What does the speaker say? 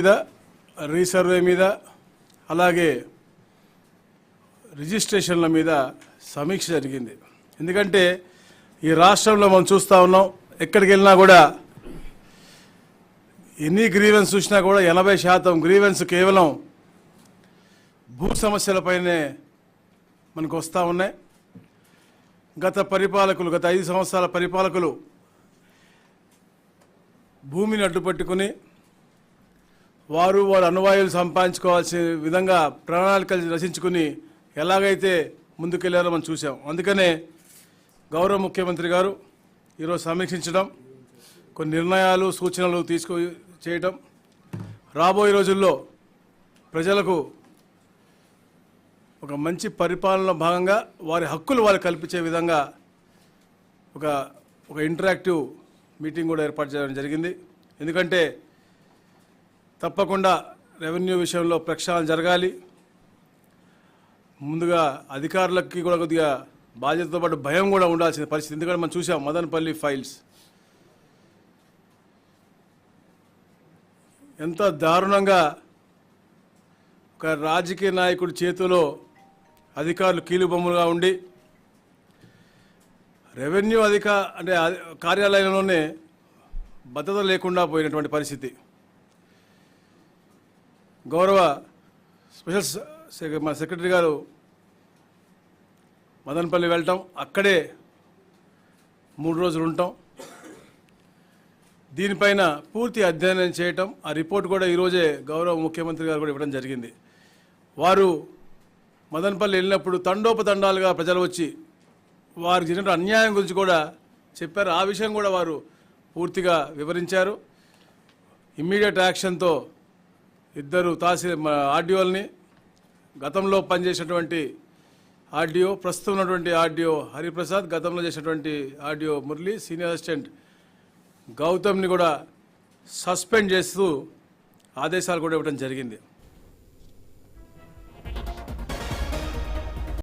మీద రీసర్వే మీద అలాగే రిజిస్ట్రేషన్ల మీద సమీక్ష జరిగింది. ఎందుకంటే ఈ రాష్ట్రంలో మనం చూస్తూ ఉన్నాం ఎక్కడికి వెళ్ళినా కూడా ఎన్ని గ్రీవెన్స్ చూసినా కూడా ఎనభై శాతం గ్రీవెన్స్ కేవలం భూ సమస్యలపైనే మనకు వస్తూ ఉన్నాయి. గత పరిపాలకులు గత ఐదు సంవత్సరాల పరిపాలకులు భూమిని అడ్డుపట్టుకుని వారు వారి అనువాయులు సంపాదించుకోవాల్సిన విధంగా ప్రణాళికలు రచించుకుని ఎలాగైతే ముందుకెళ్ళారో మనం చూసాం అందుకనే గౌరవ ముఖ్యమంత్రి గారు ఈరోజు సమీక్షించడం కొన్ని నిర్ణయాలు సూచనలు తీసుకు చేయటం రాబోయే రోజుల్లో ప్రజలకు ఒక మంచి పరిపాలన భాగంగా వారి హక్కులు వారు కల్పించే విధంగా ఒక ఒక ఇంటరాక్టివ్ మీటింగ్ కూడా ఏర్పాటు చేయడం జరిగింది. ఎందుకంటే తప్పకుండా రెవెన్యూ విషయంలో ప్రక్షాళన జరగాలి. ముందుగా అధికారులకి కూడా కొద్దిగా బాధ్యతతో పాటు భయం కూడా ఉండాల్సిన పరిస్థితి. ఎందుకంటే మనం చూసాం మదనపల్లి ఫైల్స్. ఎంత దారుణంగా ఒక రాజకీయ నాయకుడి చేతిలో అధికారులు కీలుబొమ్మలుగా ఉండి రెవెన్యూ అధిక అంటే కార్యాలయంలోనే భద్రత లేకుండా పోయినటువంటి పరిస్థితి. గౌరవ స్పెషల్ మా సెక్రటరీ గారు మదనపల్లి వెళ్ళటం అక్కడే మూడు రోజులు ఉంటాం. దీనిపైన పూర్తి అధ్యయనం చేయటం ఆ రిపోర్ట్ కూడా ఈరోజే గౌరవ ముఖ్యమంత్రి గారు కూడా ఇవ్వడం జరిగింది. వారు మదనపల్లి వెళ్ళినప్పుడు తండోపతండాలుగా ప్రజలు వచ్చి వారికి జరిగిన అన్యాయం గురించి కూడా చెప్పారు. ఆ విషయం కూడా వారు పూర్తిగా వివరించారు. ఇమ్మీడియట్ యాక్షన్తో ఇద్దరు తహసీల్ ఆర్డీఓల్ని గతంలో పనిచేసినటువంటి ఆర్డీఓ ప్రస్తుతం ఉన్నటువంటి ఆర్డీఓ హరిప్రసాద్ గతంలో చేసినటువంటి ఆర్డీఓ మురళి సీనియర్ అసిస్టెంట్ గౌతమ్ని కూడా సస్పెండ్ చేస్తూ ఆదేశాలు కూడా ఇవ్వడం జరిగింది.